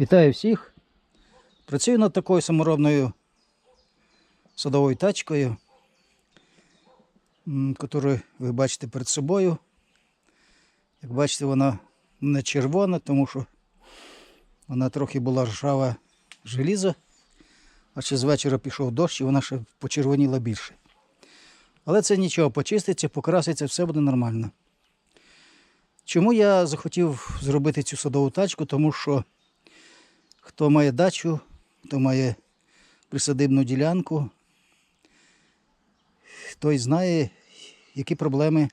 Вітаю всіх. Працюю над такою саморобною садовою тачкою, яку ви бачите перед собою. Як бачите, вона не червона, тому що вона трохи була ржава желізо, а ще з вечора пішов дощ і вона ще почервоніла більше. Але це нічого, почиститься, покраситься, все буде нормально. Чому я захотів зробити цю садову тачку? Тому що хто має дачу, хто має присадибну ділянку, той знає, які проблеми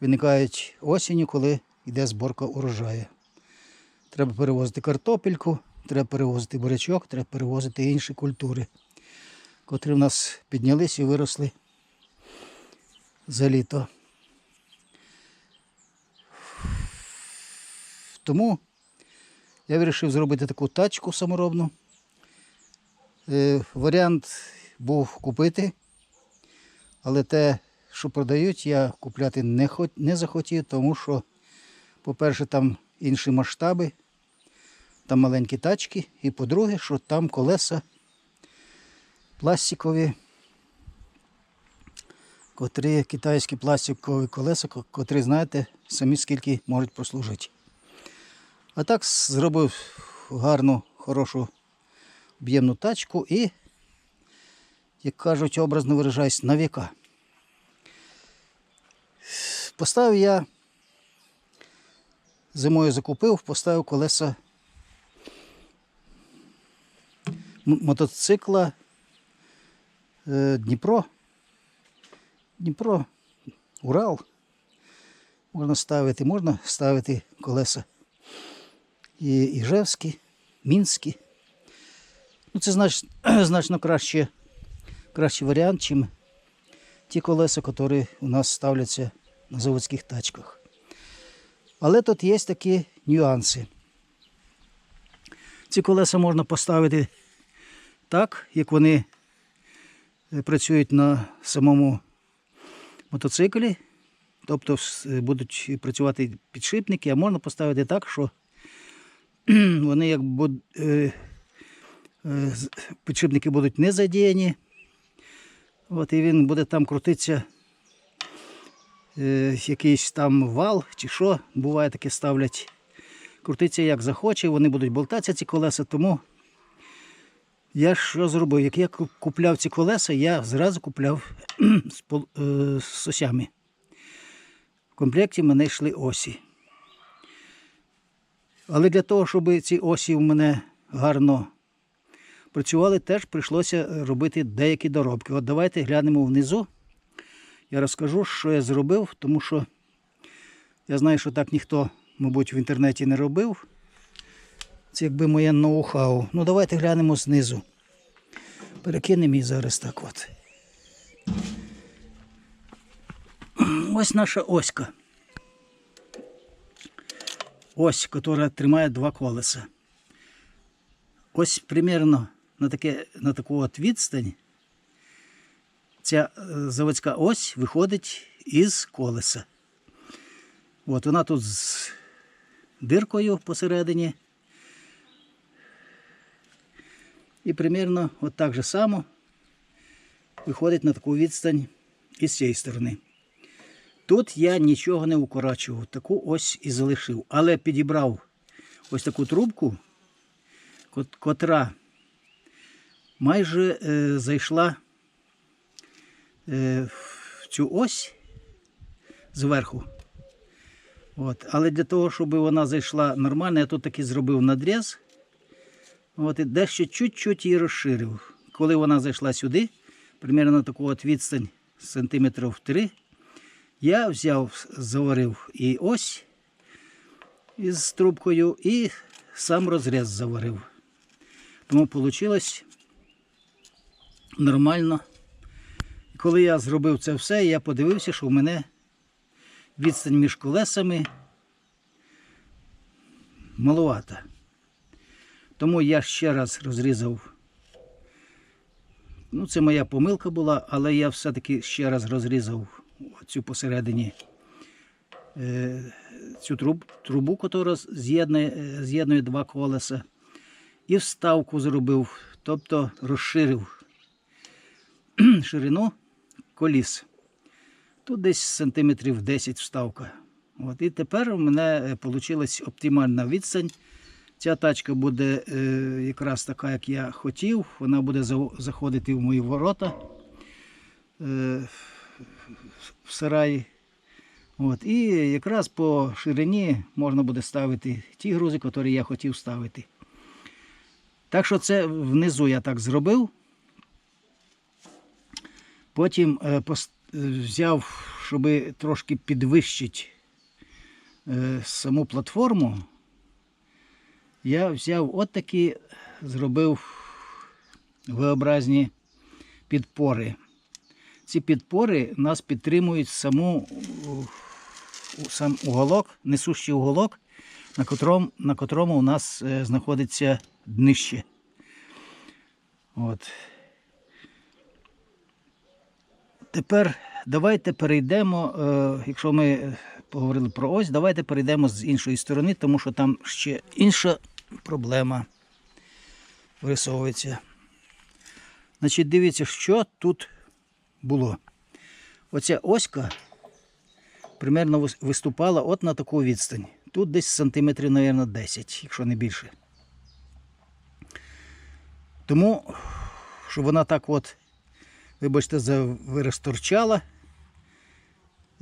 виникають осінню, коли йде зборка урожаю. Треба перевозити картопельку, треба перевозити бурячок, треба перевозити інші культури, котрі в нас піднялись і виросли за літо. Тому я вирішив зробити таку тачку саморобну. Е, варіант був купити, але те, що продають, я купляти не, хот- не захотів, тому що, по-перше, там інші масштаби, там маленькі тачки, і по-друге, що там колеса пластикові, котрі китайські пластикові колеса, котрі, знаєте, самі скільки можуть прослужити. А так зробив гарну, хорошу об'ємну тачку і, як кажуть, образно виражаюсь, на віка. Поставив я, зимою закупив, поставив колеса мотоцикла е, Дніпро. Дніпро, Урал. Можна ставити, можна ставити колеса і Іжевські, Мінські. Ну, це знач, значно краще, кращий варіант, ніж ті колеса, які у нас ставляться на заводських тачках. Але тут є такі нюанси. Ці колеса можна поставити так, як вони е, працюють на самому мотоциклі. Тобто будуть працювати підшипники, а можна поставити так, що вони як буд- е, е, підшипники будуть не задіяні. От, і він буде там крутитися е, якийсь там вал чи що. Буває таке ставлять. Крутиться як захоче, вони будуть болтатися ці колеса. Тому я що зробив? Як я купляв ці колеса, я зразу купляв з, е, з осями. В комплекті мене йшли осі. Але для того, щоб ці осі в мене гарно працювали, теж прийшлося робити деякі доробки. От давайте глянемо внизу. Я розкажу, що я зробив, тому що я знаю, що так ніхто, мабуть, в інтернеті не робив. Це якби моє ноу-хау. Ну давайте глянемо знизу. Перекинемо її зараз так от. Ось наша оська. Ось, яка тримає два колеса. Ось примерно на, таке, на таку от відстань ця е, заводська ось виходить із колеса. От вона тут з диркою посередині. І примерно от так же само виходить на таку відстань і з цієї сторони. Тут я нічого не укорачував, таку ось і залишив. Але підібрав ось таку трубку, котра майже е, зайшла е, в цю ось зверху. От. Але для того, щоб вона зайшла нормально, я тут таки зробив надріз. От, і дещо чуть-чуть її розширив. Коли вона зайшла сюди, примерно таку от відстань сантиметрів 3, я взяв, заварив і ось із трубкою, і сам розріз заварив. Тому вийшло нормально. Коли я зробив це все, я подивився, що в мене відстань між колесами маловата. Тому я ще раз розрізав. Ну, це моя помилка була, але я все-таки ще раз розрізав цю посередині е, цю труб, трубу, яка з'єднує, е, з'єднує два колеса, і вставку зробив, тобто розширив ширину коліс. Тут десь сантиметрів 10 вставка. От, і тепер у мене вийшла оптимальна відстань. Ця тачка буде е, якраз така, як я хотів. Вона буде заходити в мої ворота е, в сараї. От, і якраз по ширині можна буде ставити ті грузи, які я хотів ставити. Так що це внизу я так зробив. Потім е, пос- е, взяв, щоб трошки підвищити е, саму платформу. Я взяв от такі, зробив V-образні підпори. Ці підпори нас підтримують саму сам уголок, несущий уголок, на котрому, на котрому у нас е, знаходиться днище. От. Тепер давайте перейдемо, е, якщо ми поговорили про ось, давайте перейдемо з іншої сторони, тому що там ще інша проблема вирисовується. Значить, дивіться, що тут було. Оця оська примерно виступала от на таку відстань. Тут десь сантиметрів, мабуть, 10, якщо не більше. Тому, щоб вона так от, вибачте, за вираз торчала,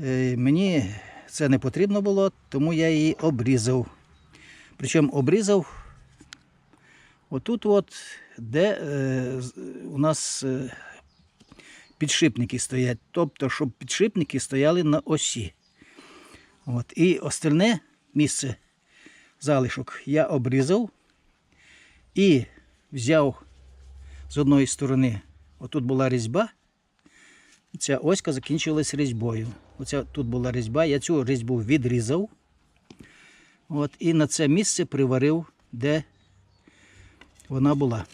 е, мені це не потрібно було, тому я її обрізав. Причому обрізав отут, от, де е, у нас е, підшипники стоять. Тобто, щоб підшипники стояли на осі. От. І остальне місце залишок я обрізав і взяв з одної сторони, отут була різьба. Ця оська закінчилась різьбою. Оця тут була різьба, я цю різьбу відрізав. От, і на це місце приварив, де вона була.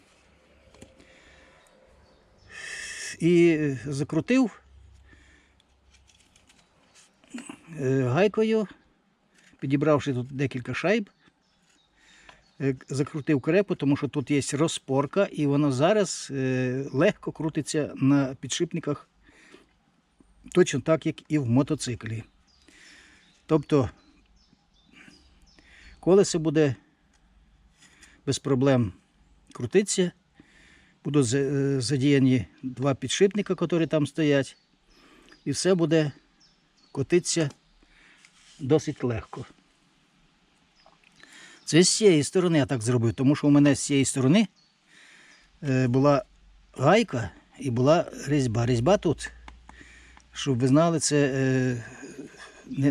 І закрутив е, гайкою, підібравши тут декілька шайб, е, закрутив крепу, тому що тут є розпорка, і воно зараз е, легко крутиться на підшипниках, точно так, як і в мотоциклі. Тобто колесо буде без проблем крутитися. Будуть е, задіяні два підшипника, які там стоять, і все буде котитися досить легко. Це з цієї сторони я так зробив, тому що у мене з цієї сторони е, була гайка і була різьба. Різьба тут, щоб ви знали, це е,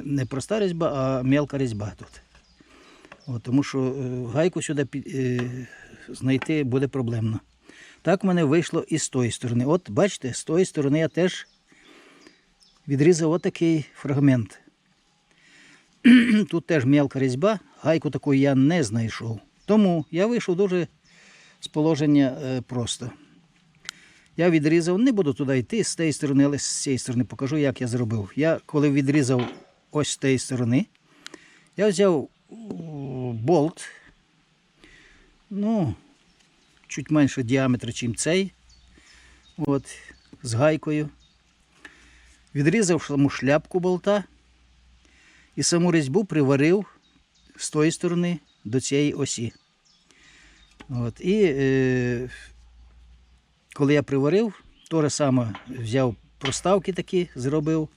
не, проста різьба, а мелка різьба тут. От, тому що гайку сюди знайти буде проблемно. Так в мене вийшло і з тої сторони. От бачите, з тої сторони я теж відрізав отакий фрагмент. Тут теж мелка різьба, гайку такої я не знайшов. Тому я вийшов дуже з положення е, просто. Я відрізав, не буду туди йти з тієї сторони, але з цієї сторони покажу, як я зробив. Я коли відрізав ось з тієї сторони, я взяв болт, ну, чуть менше діаметра, ніж цей, от, з гайкою. Відрізав саму шляпку болта і саму різьбу приварив з тої сторони до цієї осі. От, і е, коли я приварив, то же саме взяв проставки такі, зробив.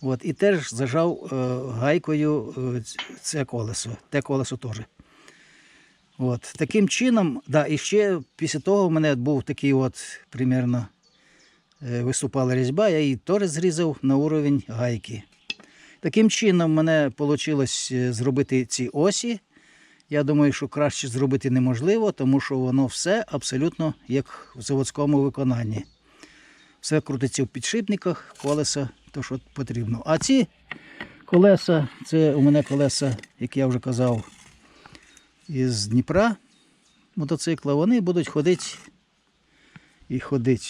От, і теж зажав е, гайкою е, це колесо. Те колесо теж. От, таким чином, да, і ще після того в мене був такий от примерно е, виступала різьба, я її теж зрізав на уровень гайки. Таким чином, в мене вийшло зробити ці осі. Я думаю, що краще зробити неможливо, тому що воно все абсолютно як в заводському виконанні. Все крутиться в підшипниках, колеса, то що потрібно. А ці колеса, це у мене колеса, як я вже казав, із Дніпра мотоцикла, вони будуть ходити і ходити.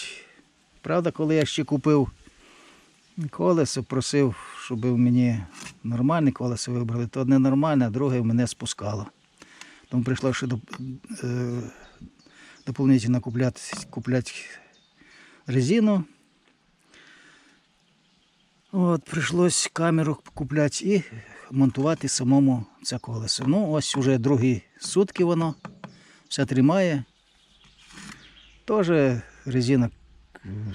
Правда, коли я ще купив Колесо просив, щоб мені нормальне колесо вибрали, то одне нормальне, а друге мене спускало. Тому прийшло ще е, доповнительно купляти, купляти резину. От, прийшлось камеру купляти і монтувати самому це колесо. Ну, ось уже другі сутки воно все тримає. Теж резина,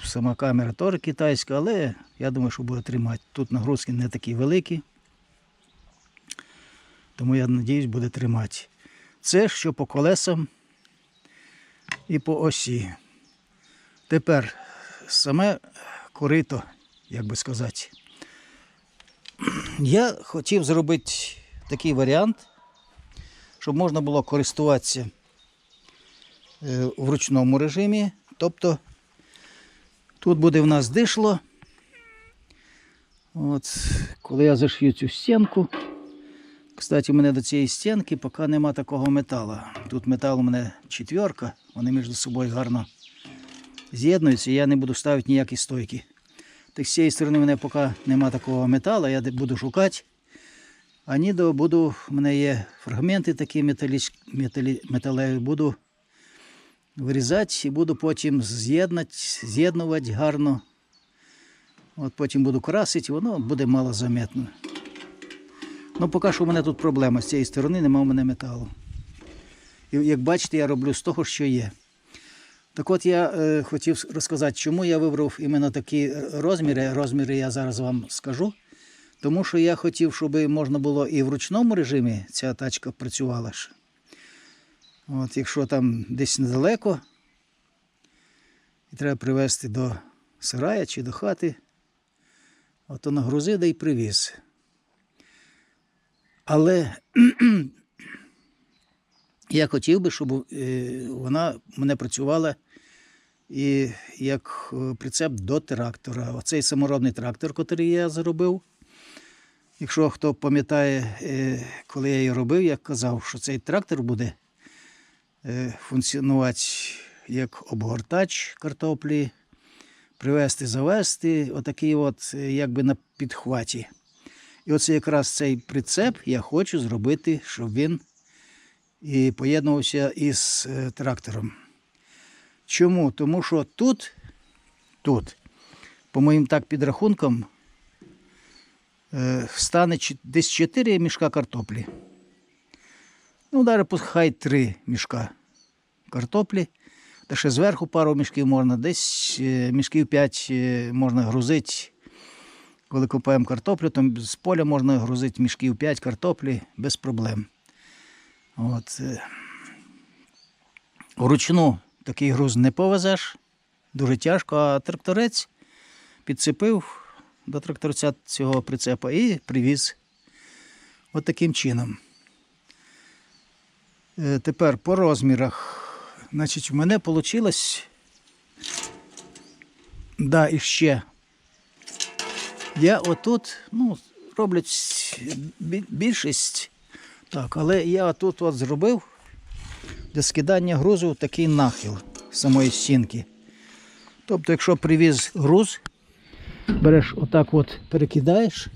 сама камера теж китайська, але я думаю, що буде тримати. Тут нагрузки не такі великі. Тому я сподіваюся, буде тримати. Це що по колесам і по осі. Тепер саме корито, як би сказати. Я хотів зробити такий варіант, щоб можна було користуватися е, в ручному режимі. Тобто тут буде в нас дишло. От, коли я зашью цю стінку. Кстати, у мене до цієї стінки поки нема такого металу. Тут метал у мене четверка, вони між собою гарно з'єднуються, я не буду ставити ніякі стойки. Так з цієї сторони у мене поки нема такого металу, я буду шукати. А ніде буду, в мене є фрагменти такі металі, металі, металеві, буду вирізати і буду потім з'єднати, з'єднувати гарно. От потім буду красити, воно буде мало заметно. Ну, поки що в мене тут проблема. З цієї сторони немає в мене металу. І як бачите, я роблю з того, що є. Так от я е, хотів розказати, чому я вибрав іменно такі розміри. Розміри я зараз вам скажу. Тому що я хотів, щоб можна було і в ручному режимі ця тачка працювала. От, якщо там десь недалеко, і треба привезти до сарая чи до хати, от то нагрузив да й привіз. Але я хотів би, щоб е, вона мене працювала і як е, прицеп до трактора. Оцей саморобний трактор, який я зробив. Якщо хто пам'ятає, е, коли я її робив, я казав, що цей трактор буде е, функціонувати як обгортач картоплі, привезти, завести, отакий от, е, якби на підхваті. І оце якраз цей прицеп я хочу зробити, щоб він і поєднувався із трактором. Чому? Тому що тут, тут, по моїм так підрахункам, стане десь 4 мішка картоплі. Ну, навіть хай 3 мішка картоплі. Та ще зверху пару мішків можна, десь е, мішків 5 можна грузити. Коли купуємо картоплю, то з поля можна грузити мішків 5 картоплі без проблем. От. е, Вручну такий груз не повезеш, дуже тяжко, а тракторець підцепив до тракторця цього прицепа і привіз. От таким чином. Е, Тепер по розмірах. Значить, в мене вийшло. Да, і ще. Я отут, ну, роблять більшість. Так, але я отут от зробив для скидання грузу такий нахил самої стінки. Тобто, якщо привіз груз, береш отак от перекидаєш,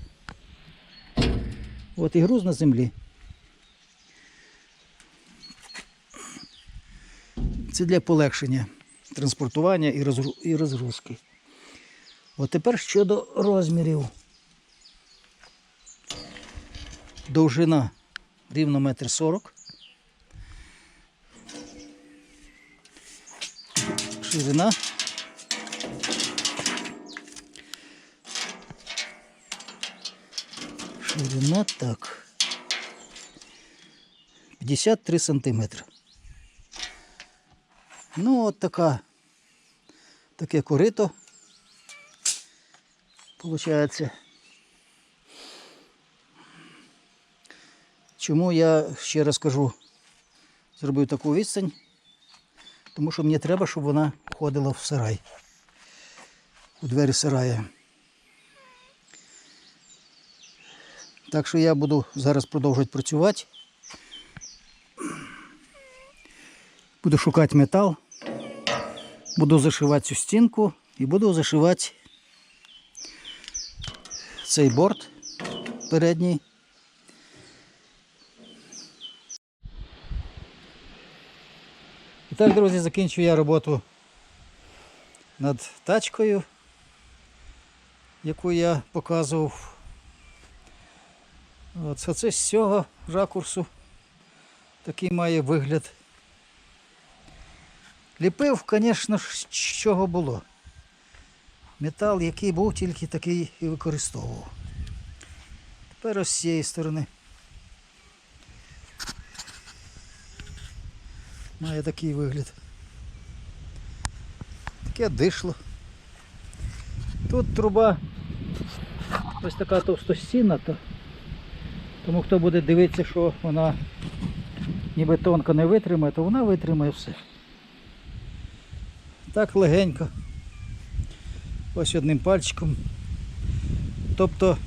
от і груз на землі. Це для полегшення транспортування і, розгрузки. От тепер щодо розмірів. Довжина рівно метр сорок. Ширина. Ширина так. 53 сантиметри. Ну, от така, таке корито. Получається. Чому я ще раз кажу, зробив таку відстань? Тому що мені треба, щоб вона входила в сарай. У двері сарая. Так що я буду зараз продовжувати працювати. Буду шукати метал, буду зашивати цю стінку і буду зашивати цей борт передній. І так, друзі, закінчую я роботу над тачкою, яку я показував. От, це- це з цього ракурсу такий має вигляд. Ліпив, звісно з чого було. Метал, який був, тільки такий і використовував. Тепер ось з цієї сторони. Має такий вигляд. Таке дишло. Тут труба ось така товстостінна, то, тому хто буде дивитися, що вона ніби тонко не витримає, то вона витримає все. Так легенько. Ось одним пальчиком. Тобто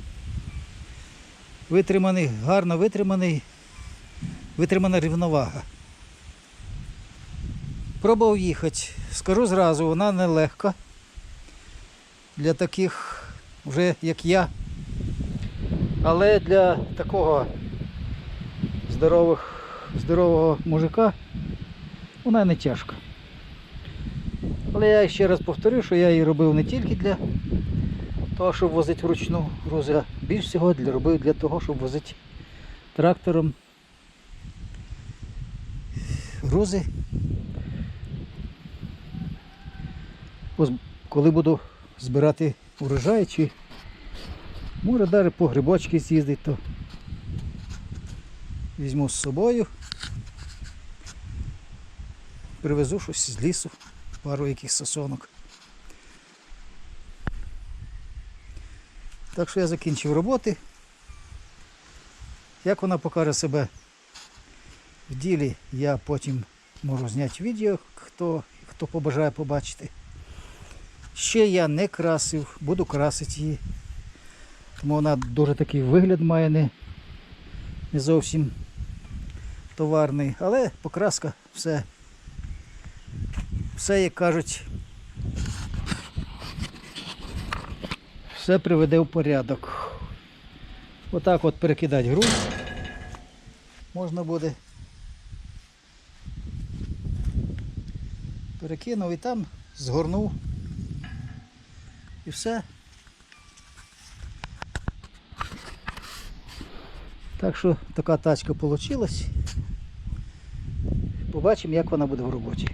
витриманий, гарно витриманий, витримана рівновага. Пробував їхати. Скажу зразу, вона нелегка для таких вже як я. Але для такого здорових, здорового мужика вона не тяжка. Але я ще раз повторю, що я її робив не тільки для того, щоб возити вручну грузи, а більш всього для, робив для того, щоб возити трактором грузи. Коли буду збирати урожай, чи може навіть по грибочки з'їздити, то візьму з собою. Привезу щось з лісу, пару яких сосонок. Так що я закінчив роботи. Як вона покаже себе в ділі, я потім можу зняти відео, хто, хто побажає побачити. Ще я не красив, буду красити її. Тому вона дуже такий вигляд має не, не зовсім товарний, але покраска все, все, як кажуть, все приведе в порядок. Отак от перекидати груз можна буде. Перекинув і там згорнув. І все. Так що така тачка вийшла. Побачимо, як вона буде в роботі.